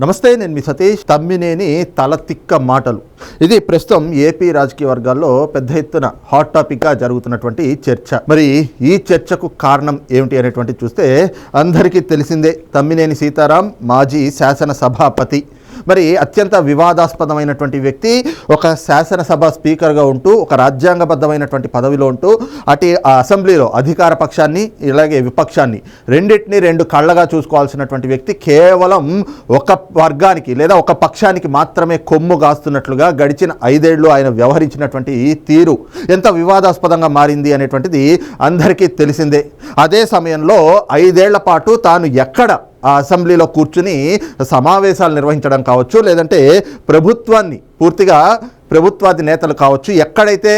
నమస్తే నేను మీ సతీష్. తమ్మినేని తలతిక్క మాటలు. ఇది ప్రస్తుతం ఏపీ రాజకీయ వర్గాల్లో పెద్ద ఎత్తున హాట్ టాపిక్గా జరుగుతున్నటువంటి చర్చ. మరి ఈ చర్చకు కారణం ఏమిటి అనేటువంటి చూస్తే అందరికీ తెలిసిందే తమ్మినేని సీతారాం మాజీ శాసన సభాపతి మరి అత్యంత వివాదాస్పదమైనటువంటి వ్యక్తి ఒక శాసనసభ స్పీకర్గా ఉంటూ ఒక రాజ్యాంగబద్ధమైనటువంటి పదవిలో ఉంటూ అటు అసెంబ్లీలో అధికార పక్షాన్ని ఇలాగే విపక్షాన్ని రెండింటిని రెండు కళ్ళగా చూసుకోవాల్సినటువంటి వ్యక్తి కేవలం ఒక వర్గానికి లేదా ఒక పక్షానికి మాత్రమే కొమ్ము గాస్తున్నట్లుగా గడిచిన ఐదేళ్ళు ఆయన వ్యవహరించినటువంటి ఈ తీరు ఎంత వివాదాస్పదంగా మారింది అనేటువంటిది అందరికీ తెలిసిందే. అదే సమయంలో ఐదేళ్ళ పాటు తాను ఎక్కడ ఆ అసెంబ్లీలో కూర్చుని సమావేశాలు నిర్వహించడం కావచ్చు లేదంటే ప్రభుత్వాన్ని పూర్తిగా ప్రభుత్వాది నేతలు కావచ్చు ఎక్కడైతే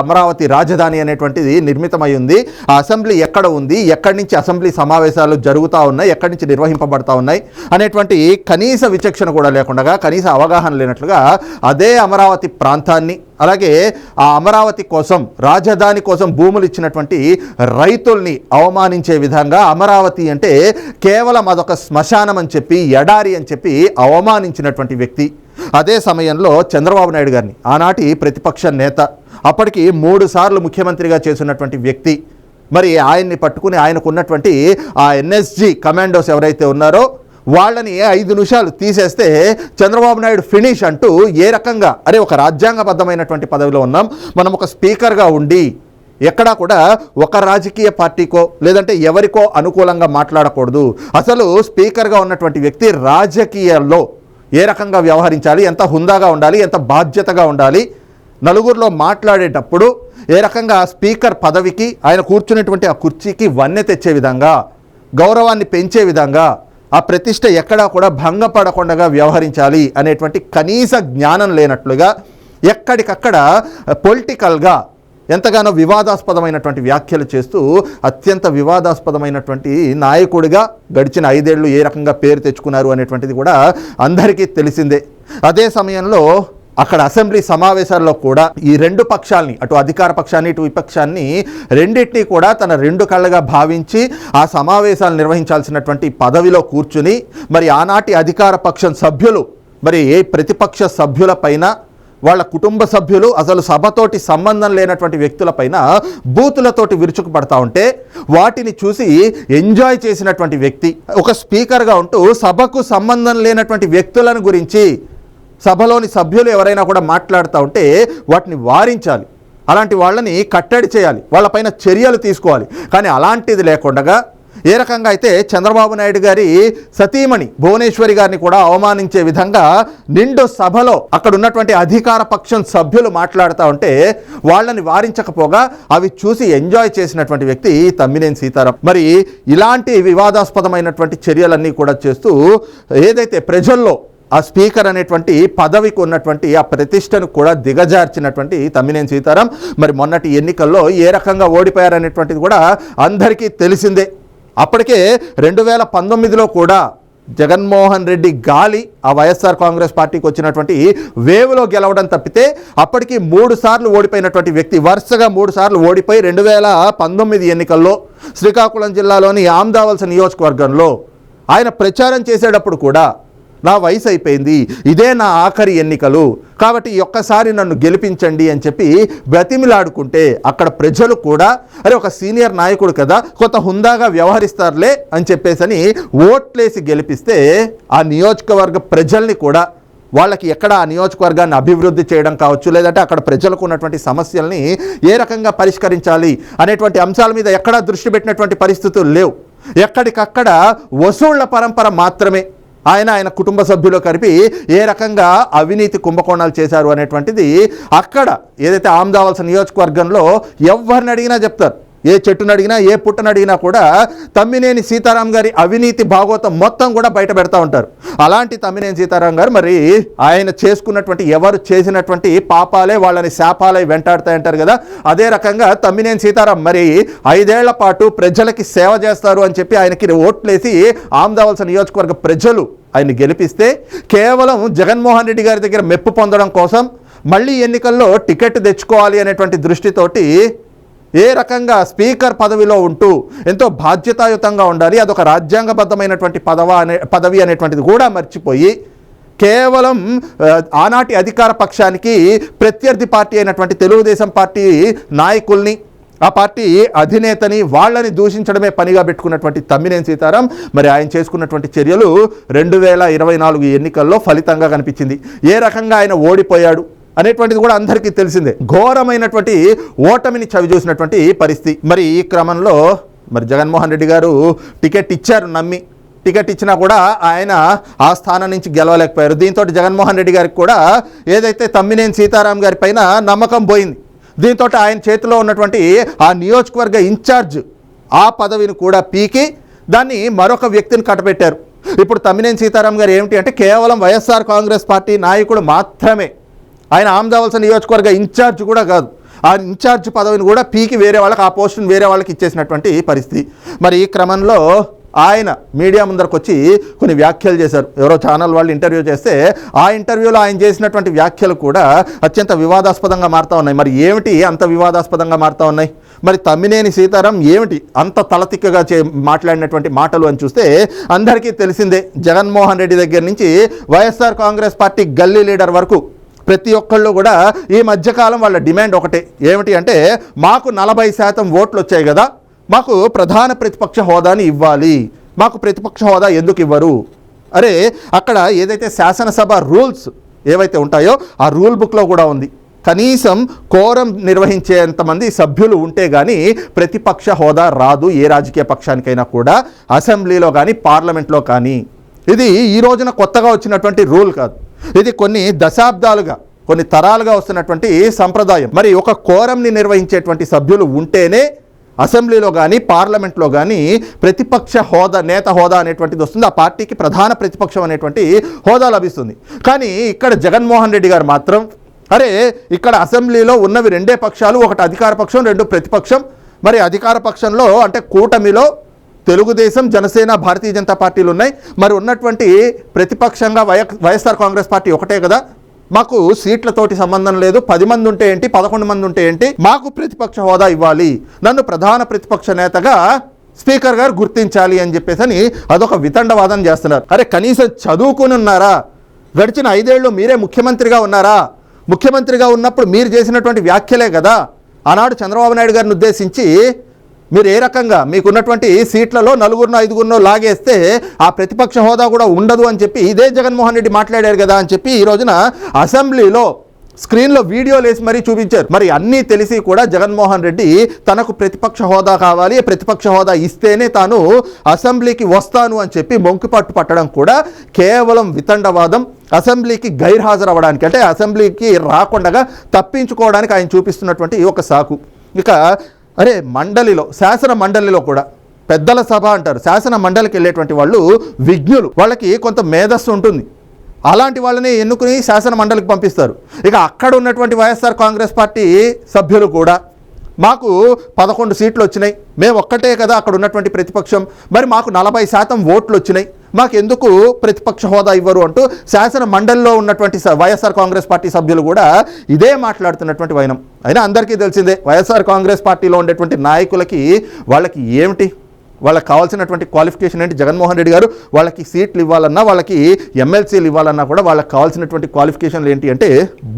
అమరావతి రాజధాని అనేటువంటిది నిర్మితమై ఉంది ఆ అసెంబ్లీ ఎక్కడ ఉంది ఎక్కడి నుంచి అసెంబ్లీ సమావేశాలు జరుగుతూ ఉన్నాయి ఎక్కడి నుంచి నిర్వహింపబడతా ఉన్నాయి అనేటువంటి కనీస విచక్షణ కూడా లేకుండా కనీస అవగాహన లేనట్లుగా అదే అమరావతి ప్రాంతాన్ని అలాగే ఆ అమరావతి కోసం రాజధాని కోసం భూములు ఇచ్చినటువంటి రైతుల్ని అవమానించే విధంగా అమరావతి అంటే కేవలం అదొక శ్మశానం అని చెప్పి ఎడారి అని చెప్పి అవమానించినటువంటి వ్యక్తి. అదే సమయంలో చంద్రబాబు నాయుడు గారిని ఆనాటి ప్రతిపక్ష నేత అప్పటికి మూడు సార్లు ముఖ్యమంత్రిగా చేసినటువంటి వ్యక్తి మరి ఆయన్ని పట్టుకుని ఆయనకు ఉన్నటువంటి ఆ ఎన్ఎస్జి కమాండోస్ ఎవరైతే ఉన్నారో వాళ్ళని ఐదు నిమిషాలు తీసేస్తే చంద్రబాబు నాయుడు ఫినిష్ అంటూ ఏ రకంగా అరే ఒక రాజ్యాంగబద్ధమైనటువంటి పదవిలో ఉన్నాం మనం ఒక స్పీకర్గా ఉండి ఎక్కడా కూడా ఒక రాజకీయ పార్టీకో లేదంటే ఎవరికో అనుకూలంగా మాట్లాడకూడదు. అసలు స్పీకర్గా ఉన్నటువంటి వ్యక్తి రాజకీయాల్లో ఏ రకంగా వ్యవహరించాలి ఎంత హుందాగా ఉండాలి ఎంత బాధ్యతగా ఉండాలి? నలుగురిలో మాట్లాడేటప్పుడు ఏ రకంగా స్పీకర్ పదవికి ఆయన కూర్చున్నటువంటి ఆ కుర్చీకి వన్నె తెచ్చే విధంగా గౌరవాన్ని పెంచే విధంగా ఆ ప్రతిష్ట ఎక్కడా కూడా భంగపడకుండా వ్యవహరించాలి అనేటువంటి కనీస జ్ఞానం లేనట్లుగా ఎక్కడికక్కడ పొలిటికల్గా ఎంతగానో వివాదాస్పదమైనటువంటి వ్యాఖ్యలు చేస్తూ అత్యంత వివాదాస్పదమైనటువంటి నాయకుడిగా గడిచిన ఐదేళ్ళు ఏ రకంగా పేరు తెచ్చుకున్నారు అనేటువంటిది కూడా అందరికీ తెలిసిందే. అదే సమయంలో అక్కడ అసెంబ్లీ సమావేశాల్లో కూడా ఈ రెండు పక్షాల్ని అటు అధికార పక్షాన్ని ఇటు విపక్షాన్ని రెండింటినీ కూడా తన రెండు కళ్ళగా భావించి ఆ సమావేశాలు నిర్వహించాల్సినటువంటి పదవిలో కూర్చుని మరి ఆనాటి అధికార పక్షం సభ్యులు మరి ఏ ప్రతిపక్ష సభ్యులపైన వాళ్ళ కుటుంబ సభ్యులు అసలు సభతోటి సంబంధం లేనటువంటి వ్యక్తులపైన బూతులతోటి విరుచుకుపడతా ఉంటే వాటిని చూసి ఎంజాయ్ చేసినటువంటి వ్యక్తి ఒక స్పీకర్గా ఉంటూ సభకు సంబంధం లేనటువంటి వ్యక్తులను గురించి సభలోని సభ్యులు ఎవరైనా కూడా మాట్లాడుతూ ఉంటే వాటిని వారించాలి. అలాంటి వాళ్ళని కట్టడి చేయాలి. వాళ్ళపైన చర్యలు తీసుకోవాలి. కానీ అలాంటిది లేకుండా ఏ రకంగా అయితే చంద్రబాబు నాయుడు గారి సతీమణి భువనేశ్వరి గారిని కూడా అవమానించే విధంగా నిండు సభలో అక్కడ ఉన్నటువంటి అధికార పక్షం సభ్యులు మాట్లాడుతూ ఉంటే వాళ్ళని వారించకపోగా అవి చూసి ఎంజాయ్ చేసినటువంటి వ్యక్తి తమ్మినేని సీతారాం. మరి ఇలాంటి వివాదాస్పదమైనటువంటి చర్యలన్నీ కూడా చేస్తూ ఏదైతే ప్రజల్లో ఆ స్పీకర్ అనేటువంటి పదవికి ఉన్నటువంటి ఆ ప్రతిష్టను కూడా దిగజార్చినటువంటి తమ్మినేని సీతారాం మరి మొన్నటి ఎన్నికల్లో ఏ రకంగా ఓడిపోయారనేటువంటిది కూడా అందరికీ తెలిసిందే. అప్పటికే రెండు వేల పంతొమ్మిదిలో కూడా జగన్మోహన్ రెడ్డి గాలి ఆ వైఎస్ఆర్ కాంగ్రెస్ పార్టీకి వచ్చినటువంటి వేవ్లో గెలవడం తప్పితే అప్పటికి మూడు సార్లు ఓడిపోయినటువంటి వ్యక్తి వరుసగా మూడు సార్లు ఓడిపోయి రెండు వేల పంతొమ్మిది ఎన్నికల్లో శ్రీకాకుళం జిల్లాలోని ఆమ్దావలస నియోజకవర్గంలో ఆయన ప్రచారం చేసేటప్పుడు కూడా నా వయసు అయిపోయింది. ఇదే నా ఆఖరి ఎన్నికలు. కాబట్టి ఒక్కసారి నన్ను గెలిపించండి అని చెప్పి బ్రతిమిలాడుకుంటే అక్కడ ప్రజలు కూడా అరే ఒక సీనియర్ నాయకుడు కదా కొంత హుందాగా వ్యవహరిస్తారులే అని చెప్పేసని ఓట్లేసి గెలిపిస్తే ఆ నియోజకవర్గ ప్రజల్ని కూడా వాళ్ళకి ఎక్కడ ఆ నియోజకవర్గాన్ని అభివృద్ధి చేయడం కావచ్చు లేదంటే అక్కడ ప్రజలకు ఉన్నటువంటి సమస్యల్ని ఏ రకంగా పరిష్కరించాలి అనేటువంటి అంశాల మీద ఎక్కడా దృష్టి పెట్టినటువంటి పరిస్థితులు లేవు. ఎక్కడికక్కడ వసూళ్ళ పరంపర మాత్రమే. ఆయన ఆయన కుటుంబ సభ్యులు కలిపి ఏ రకంగా అవినీతి కుంభకోణాలు చేశారు అనేటువంటిది అక్కడ ఏదైతే ఆమ్దావలసిన నియోజకవర్గంలో ఎవరిని అడిగినా చెప్తారు. ఏ చెట్టును అడిగినా ఏ పుట్టను అడిగినా కూడా తమ్మినేని సీతారాం గారి అవినీతి భాగవతం మొత్తం కూడా బయట పెడతా ఉంటారు. అలాంటి తమ్మినేని సీతారాం గారు మరి ఆయన చేసుకున్నటువంటి ఎవరు చేసినటువంటి పాపాలే వాళ్ళని శాపాలే వెంటాడుతాయంటారు కదా. అదే రకంగా తమ్మినేని సీతారాం మరి ఐదేళ్ళ పాటు ప్రజలకి సేవ చేస్తారు అని చెప్పి ఆయనకి ఓట్లేసి ఆమ్దావలసిన నియోజకవర్గ ప్రజలు ఆయన్ని గెలిపిస్తే కేవలం జగన్మోహన్ రెడ్డి గారి దగ్గర మెప్పు పొందడం కోసం మళ్ళీ ఎన్నికల్లో టికెట్ తెచ్చుకోవాలి అనేటువంటి దృష్టితోటి ఏ రకంగా స్పీకర్ పదవిలో ఉంటూ ఎంతో బాధ్యతాయుతంగా ఉండాలి అదొక రాజ్యాంగబద్ధమైనటువంటి పదవ అనే పదవి అనేటువంటిది కూడా మర్చిపోయి కేవలం ఆనాటి అధికార పక్షానికి ప్రత్యర్థి పార్టీ అయినటువంటి తెలుగుదేశం పార్టీ నాయకుల్ని ఆ పార్టీ అధినేతని వాళ్ళని దూషించడమే పనిగా పెట్టుకున్నటువంటి తమ్మినేని సీతారాం మరి ఆయన చేసుకున్నటువంటి చర్యలు రెండు వేల ఇరవై నాలుగు ఎన్నికల్లో ఫలితంగా కనిపించింది. ఏ రకంగా ఆయన ఓడిపోయాడు? అనేటువంటిది కూడా అందరికీ తెలిసిందే. ఘోరమైనటువంటి ఓటమిని చవి చూసినటువంటి పరిస్థితి. మరి ఈ క్రమంలో మరి జగన్మోహన్ రెడ్డి గారు టికెట్ ఇచ్చారు నమ్మి. టికెట్ ఇచ్చినా కూడా ఆయన ఆ స్థానం నుంచి గెలవలేకపోయారు. దీంతో జగన్మోహన్ రెడ్డి గారికి కూడా ఏదైతే తమ్మినేని సీతారాం గారి పైన నమ్మకం పోయింది. దీంతో ఆయన చేతిలో ఉన్నటువంటి ఆ నియోజకవర్గ ఇన్ఛార్జ్ ఆ పదవిని కూడా పీకి దాన్ని మరొక వ్యక్తిని కట్టబెట్టారు. ఇప్పుడు తమ్మినేని సీతారాం గారు ఏమిటి అంటే కేవలం వైఎస్ఆర్ కాంగ్రెస్ పార్టీ నాయకుడు మాత్రమే. ఆయన ఆమదావలస నియోజకవర్గ ఇన్ఛార్జ్ కూడా కాదు. ఆ ఇన్ఛార్జ్ పదవిని కూడా పీకి వేరే వాళ్ళకి ఆ పోస్టును వేరే వాళ్ళకి ఇచ్చేసినటువంటి పరిస్థితి. మరి ఈ క్రమంలో ఆయన మీడియా ముందరకు వచ్చి కొన్ని వ్యాఖ్యలు చేశారు. ఎవరో ఛానల్ వాళ్ళు ఇంటర్వ్యూ చేస్తే ఆ ఇంటర్వ్యూలో ఆయన చేసినటువంటి వ్యాఖ్యలు కూడా అత్యంత వివాదాస్పదంగా మారుతూ ఉన్నాయి. మరి ఏమిటి అంత వివాదాస్పదంగా మారుతూ ఉన్నాయి? మరి తమ్మినేని సీతారాం ఏమిటి అంత తలతిక్కగా చే మాట్లాడినటువంటి మాటలు అని చూస్తే అందరికీ తెలిసిందే జగన్మోహన్ రెడ్డి దగ్గర నుంచి YSR Congress party gully leader వరకు ప్రతి ఒక్కళ్ళు కూడా ఈ మధ్యకాలం వాళ్ళ డిమాండ్ ఒకటే. ఏమిటి అంటే మాకు నలభై శాతం ఓట్లు వచ్చాయి కదా మాకు ప్రధాన ప్రతిపక్ష హోదాని ఇవ్వాలి. మాకు ప్రతిపక్ష హోదా ఎందుకు ఇవ్వరు? అరే అక్కడ ఏదైతే శాసనసభ రూల్స్ ఏవైతే ఉంటాయో ఆ రూల్ బుక్లో కూడా ఉంది. కనీసం కోరం నిర్వహించేంతమంది సభ్యులు ఉంటే కానీ ప్రతిపక్ష హోదా రాదు ఏ రాజకీయ పక్షానికైనా కూడా అసెంబ్లీలో కానీ పార్లమెంట్లో కానీ. ఇది ఈ రోజున కొత్తగా వచ్చినటువంటి రూల్ కాదు. ఇది కొన్ని దశాబ్దాలుగా కొన్ని తరాలుగా వస్తున్నటువంటి సంప్రదాయం. మరి ఒక కోరంని నిర్వహించేటువంటి సభ్యులు ఉంటేనే అసెంబ్లీలో కానీ పార్లమెంట్లో కానీ ప్రతిపక్ష హోదా నేత హోదా అనేటువంటిది వస్తుంది. ఆ పార్టీకి ప్రధాన ప్రతిపక్షం అనేటువంటి హోదా లభిస్తుంది. కానీ ఇక్కడ జగన్మోహన్ రెడ్డి గారు మాత్రం అరే ఇక్కడ అసెంబ్లీలో ఉన్నవి రెండే పక్షాలు ఒకటి అధికార పక్షం రెండు ప్రతిపక్షం. మరి అధికార పక్షంలో అంటే కూటమిలో తెలుగుదేశం జనసేన భారతీయ జనతా పార్టీలు ఉన్నాయి. మరి ఉన్నటువంటి ప్రతిపక్షంగా వై వైఎస్ఆర్ కాంగ్రెస్ పార్టీ ఒకటే కదా? మాకు సీట్లతోటి సంబంధం లేదు. పది మంది ఉంటే ఏంటి? పదకొండు మంది ఉంటే ఏంటి? మాకు ప్రతిపక్ష హోదా ఇవ్వాలి. నన్ను ప్రధాన ప్రతిపక్ష నేతగా స్పీకర్ గారు గుర్తించాలి అని చెప్పేసి అని అదొక వితండవాదం చేస్తున్నారు. అరే కనీసం చదువుకుని ఉన్నారా? గడిచిన ఐదేళ్ళు మీరే ముఖ్యమంత్రిగా ఉన్నారా? ముఖ్యమంత్రిగా ఉన్నప్పుడు మీరు చేసినటువంటి వ్యాఖ్యలే కదా. ఆనాడు చంద్రబాబు నాయుడు గారిని ఉద్దేశించి మీరు ఏ రకంగా మీకున్నటువంటి సీట్లలో నలుగురినో ఐదుగురినో లాగేస్తే ఆ ప్రతిపక్ష హోదా కూడా ఉండదు అని చెప్పి ఇదే జగన్మోహన్ రెడ్డి మాట్లాడారు కదా అని చెప్పి ఈ రోజున అసెంబ్లీలో స్క్రీన్లో వీడియోలు వేసి మరీ చూపించారు. మరి అన్నీ తెలిసి కూడా జగన్మోహన్ రెడ్డి తనకు ప్రతిపక్ష హోదా కావాలి ప్రతిపక్ష హోదా ఇస్తేనే తాను అసెంబ్లీకి వస్తాను అని చెప్పి మొంకిపట్టు పట్టడం కూడా కేవలం వితండవాదం. అసెంబ్లీకి గైర్హాజరు అవ్వడానికి అంటే అసెంబ్లీకి రాకుండా తప్పించుకోవడానికి ఆయన చూపిస్తున్నటువంటి ఒక సాకు. ఇక అరే మండలిలో శాసన మండలిలో కూడా పెద్దల సభ అంటారు. శాసన మండలికి వెళ్ళేటువంటి వాళ్ళు విజ్ఞులు. వాళ్ళకి కొంత మేధస్సు ఉంటుంది. అలాంటి వాళ్ళని ఎన్నుకుని శాసన మండలికి పంపిస్తారు. ఇక అక్కడ ఉన్నటువంటి వైఎస్ఆర్ కాంగ్రెస్ పార్టీ సభ్యులు కూడా మాకు పదకొండు సీట్లు వచ్చినాయి. మేము ఒక్కటే కదా అక్కడ ఉన్నటువంటి ప్రతిపక్షం. మరి మాకు నలభై శాతం ఓట్లు వచ్చినాయి. మాకు ఎందుకు ప్రతిపక్ష హోదా ఇవ్వరు అంటూ శాసన మండలిలో ఉన్నటువంటి వైఎస్ఆర్ కాంగ్రెస్ పార్టీ సభ్యులు కూడా ఇదే మాట్లాడుతున్నటువంటి వైనం. అయినా అందరికీ తెలిసిందే వైఎస్ఆర్ కాంగ్రెస్ పార్టీలో ఉండేటువంటి నాయకులకి వాళ్ళకి ఏమిటి? వాళ్ళకి కావాల్సినటువంటి క్వాలిఫికేషన్ ఏంటి? జగన్మోహన్ రెడ్డి గారు వాళ్ళకి సీట్లు ఇవ్వాలన్నా వాళ్ళకి ఎమ్మెల్సీలు ఇవ్వాలన్నా కూడా వాళ్ళకి కావాల్సినటువంటి క్వాలిఫికేషన్లు ఏంటి అంటే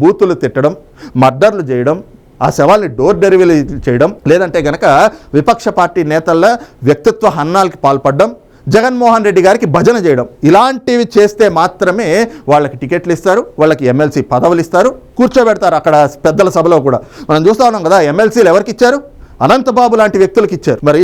బూతులు తిట్టడం మర్డర్లు చేయడం ఆ శవాల్ని డోర్ డెలివరీ చేయడం లేదంటే గనక విపక్ష పార్టీ నేతల వ్యక్తిత్వ హన్నాలకి పాల్పడడం జగన్మోహన్ రెడ్డి గారికి భజన చేయడం. ఇలాంటివి చేస్తే మాత్రమే వాళ్ళకి టికెట్లు ఇస్తారు వాళ్ళకి ఎమ్మెల్సీ పదవులు ఇస్తారు కూర్చోబెడతారు అక్కడ పెద్దల సభలో కూడా. మనం చూస్తా ఉన్నాం కదా ఎమ్మెల్సీలు ఎవరికి ఇచ్చారు? అనంతబాబు లాంటి వ్యక్తులకు ఇచ్చారు. మరి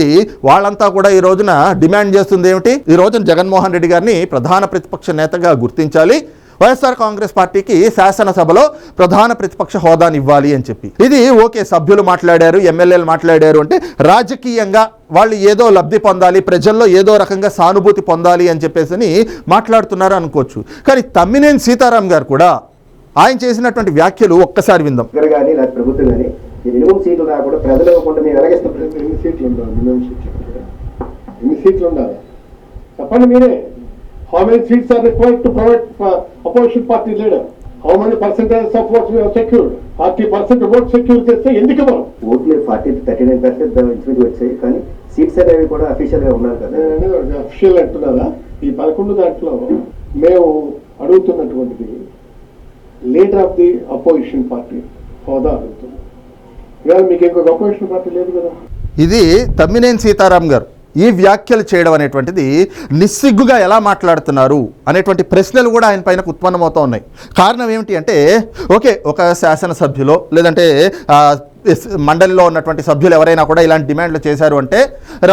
వాళ్ళంతా కూడా ఈ రోజున డిమాండ్ చేస్తుంది ఏమిటి? ఈ రోజున జగన్మోహన్ రెడ్డి గారిని ప్రధాన ప్రతిపక్ష నేతగా గుర్తించాలి. వైఎస్ఆర్ కాంగ్రెస్ పార్టీకి శాసనసభలో ప్రధాన ప్రతిపక్ష హోదాని ఇవ్వాలి అని చెప్పి. ఇది ఓకే సభ్యులు మాట్లాడారు ఎమ్మెల్యేలు మాట్లాడారు అంటే రాజకీయంగా వాళ్ళు ఏదో లబ్ధి పొందాలి ప్రజల్లో ఏదో రకంగా సానుభూతి పొందాలి అని చెప్పేసి అని మాట్లాడుతున్నారు అనుకోవచ్చు. కానీ తమ్మినేని సీతారాం గారు కూడా ఆయన చేసినటువంటి వ్యాఖ్యలు ఒక్కసారి విందాం. కానీ ప్రభుత్వం కానీ ఈ మినిమం సీట్లు రాకుండా ప్రజలు ఇవ్వకుండా మేము ఎలాగేస్తాం ఎన్ని సీట్లు ఉండాలి మినిమం సీట్లు ఎన్ని సీట్లు ఉండాలి. చెప్పండి మీరే. How many seats are required to provide opposition party leader how many percentage of votes we secured forty percent vote secure చేస్తే ఎందుకు ఇవ్వరు? ఓట్లు ఫార్టీ థర్టీ నైన్ పర్సెంట్ ఇంచుమించు వచ్చాయి. కానీ సీట్స్ అనేవి కూడా అఫీషియల్గా ఉన్నారు కదా. అఫిషియల్ అంటున్నారా? ఈ పదకొండు దాంట్లో మేము అడుగుతున్నటువంటిది leader of the opposition party హోదా అడుగుతున్నాం. ఇవాళ మీకు ఇంకొక అపోజిషన్ పార్టీ లేదు కదా. ఇది తమ్మినేని సీతారాం గారు. ఈ వ్యాఖ్యలు చేయడం అనేటువంటిది నిస్సిగ్గుగా ఎలా మాట్లాడుతున్నారు అనేటువంటి ప్రశ్నలు కూడా ఆయన పైన ఉత్పన్నమవుతూ ఉన్నాయి. కారణం ఏమిటి అంటే ఓకే ఒక శాసనసభ్యులో లేదంటే మండలిలో ఉన్నటువంటి సభ్యులు ఎవరైనా కూడా ఇలాంటి డిమాండ్లు చేశారు అంటే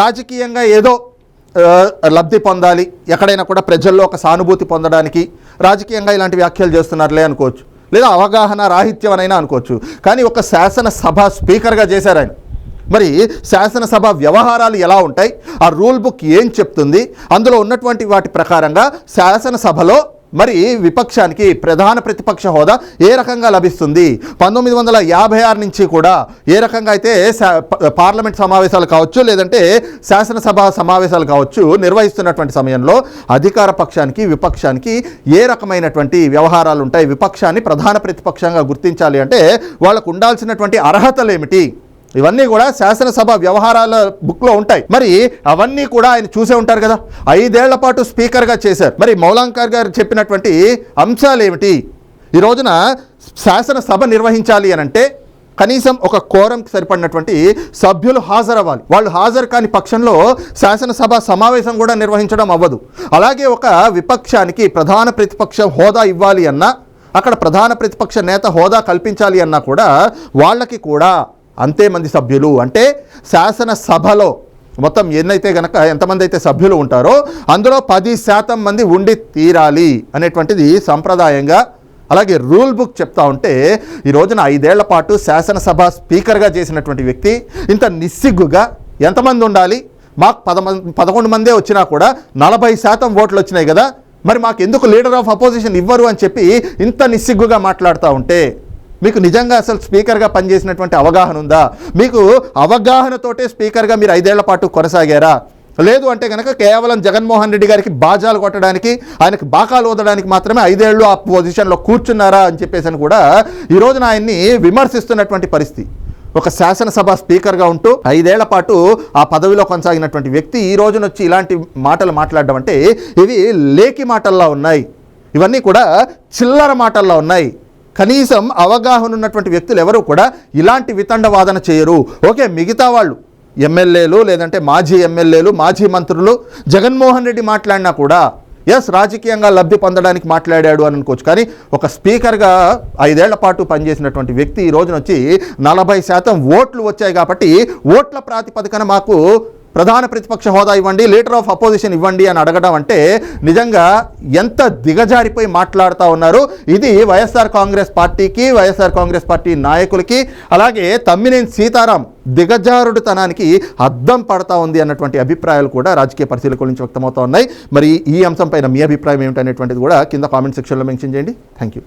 రాజకీయంగా ఏదో లబ్ధి పొందాలి ఎక్కడైనా కూడా ప్రజల్లో ఒక సానుభూతి పొందడానికి రాజకీయంగా ఇలాంటి వ్యాఖ్యలు చేస్తున్నారులే అనుకోవచ్చు. లేదా అవగాహన రాహిత్యం అనైనా అనుకోవచ్చు. కానీ ఒక శాసనసభ స్పీకర్గా చేశారు ఆయన. మరి శాసనసభ వ్యవహారాలు ఎలా ఉంటాయి? ఆ రూల్ బుక్ ఏం చెప్తుంది? అందులో ఉన్నటువంటి వాటి ప్రకారంగా శాసనసభలో మరి విపక్షానికి ప్రధాన ప్రతిపక్ష హోదా ఏ రకంగా లభిస్తుంది? పంతొమ్మిది వందల యాభై ఆరు నుంచి కూడా ఏ రకంగా అయితే శా- ప- పార్లమెంట్ సమావేశాలు కావచ్చు లేదంటే శాసనసభ సమావేశాలు కావచ్చు నిర్వహిస్తున్నటువంటి సమయంలో అధికార పక్షానికి విపక్షానికి ఏ రకమైనటువంటి వ్యవహారాలు ఉంటాయి? విపక్షాన్ని ప్రధాన ప్రతిపక్షంగా గుర్తించాలి అంటే వాళ్ళకు ఉండాల్సినటువంటి అర్హతలు ఏమిటి? ఇవన్నీ కూడా శాసనసభ వ్యవహారాల బుక్లో ఉంటాయి. మరి అవన్నీ కూడా ఆయన చూసే ఉంటారు కదా. ఐదేళ్ళ పాటు స్పీకర్గా చేశారు. మరి మౌలాంకర్ గారు చెప్పినటువంటి అంశాలు ఏమిటి ఈ రోజున శాసనసభ నిర్వహించాలి అని అంటే కనీసం ఒక కోరంకి సరిపడినటువంటి సభ్యులు హాజరవ్వాలి. వాళ్ళు హాజరు కాని పక్షంలో శాసనసభ సమావేశం కూడా నిర్వహించడం అవ్వదు. అలాగే ఒక విపక్షానికి ప్రధాన ప్రతిపక్ష హోదా ఇవ్వాలి అన్నా అక్కడ ప్రధాన ప్రతిపక్ష నేత హోదా కల్పించాలి అన్నా కూడా వాళ్ళకి కూడా అంతే మంది సభ్యులు. అంటే శాసనసభలో మొత్తం ఎన్నైతే గనక ఎంతమంది అయితే సభ్యులు ఉంటారో అందులో పది శాతం మంది ఉండి తీరాలి అనేటువంటిది సంప్రదాయంగా అలాగే రూల్ బుక్ చెప్తా ఉంటే ఈ రోజున ఐదేళ్ళ పాటు శాసనసభ స్పీకర్గా చేసినటువంటి వ్యక్తి ఇంత నిస్సిగ్గుగా ఎంతమంది ఉండాలి? మాకు పదమంది పదకొండు మందే వచ్చినా కూడా నలభై శాతం ఓట్లు వచ్చినాయి కదా మరి మాకు ఎందుకు లీడర్ ఆఫ్ అపోజిషన్ ఇవ్వరు అని చెప్పి ఇంత నిస్సిగ్గుగా మాట్లాడుతూ ఉంటే మీకు నిజంగా అసలు స్పీకర్గా పనిచేసినటువంటి అవగాహన ఉందా? మీకు అవగాహనతోటే స్పీకర్గా మీరు ఐదేళ్ళ పాటు కొనసాగారా? లేదు అంటే కనుక కేవలం జగన్మోహన్ రెడ్డి గారికి బాజాలు కొట్టడానికి ఆయనకు బాకాలు ఓదడానికి మాత్రమే ఐదేళ్ళు ఆ పొజిషన్లో కూర్చున్నారా అని చెప్పేసి అని కూడా ఈ రోజున ఆయన్ని విమర్శిస్తున్నటువంటి పరిస్థితి. ఒక శాసనసభ స్పీకర్గా ఉంటూ ఐదేళ్ళ పాటు ఆ పదవిలో కొనసాగినటువంటి వ్యక్తి ఈ రోజున వచ్చి ఇలాంటి మాటలు మాట్లాడడం అంటే ఇవి లేకి మాటల్లా ఉన్నాయి. ఇవన్నీ కూడా చిల్లర మాటల్లో ఉన్నాయి. కనీసం అవగాహన ఉన్నటువంటి వ్యక్తులు ఎవరు కూడా ఇలాంటి వితండవాదన చేయరు. ఓకే మిగతా వాళ్ళు ఎమ్మెల్యేలు లేదంటే మాజీ ఎమ్మెల్యేలు మాజీ మంత్రులు జగన్మోహన్ రెడ్డి మాట్లాడినా కూడా ఎస్ రాజకీయంగా లబ్ధి పొందడానికి మాట్లాడాడు అని అనుకోవచ్చు. కానీ ఒక స్పీకర్గా ఐదేళ్ళ పాటు పనిచేసినటువంటి వ్యక్తి ఈ రోజున వచ్చి నలభై శాతం ఓట్లు వచ్చాయి కాబట్టి ఓట్ల ప్రాతిపదికన మాకు ప్రధాన ప్రతిపక్ష హోదా ఇవ్వండి లీడర్ ఆఫ్ అపోజిషన్ ఇవ్వండి అని అడగడం అంటే నిజంగా ఎంత దిగజారిపోయి మాట్లాడుతూ ఉన్నారు. ఇది వైఎస్ఆర్ కాంగ్రెస్ పార్టీకి వైఎస్ఆర్ కాంగ్రెస్ పార్టీ నాయకులకి అలాగే తమ్మినేని సీతారాం దిగజారుడుతనానికి అద్దం పడతా ఉంది అన్నటువంటి అభిప్రాయాలు కూడా రాజకీయ పరిశీలకుల నుంచి వ్యక్తమవుతా ఉన్నాయి. మరి ఈ అంశంపైన మీ అభిప్రాయం ఏమిటనేటువంటిది కూడా కింద కామెంట్ సెక్షన్లో మెన్షన్ చేయండి. Thank you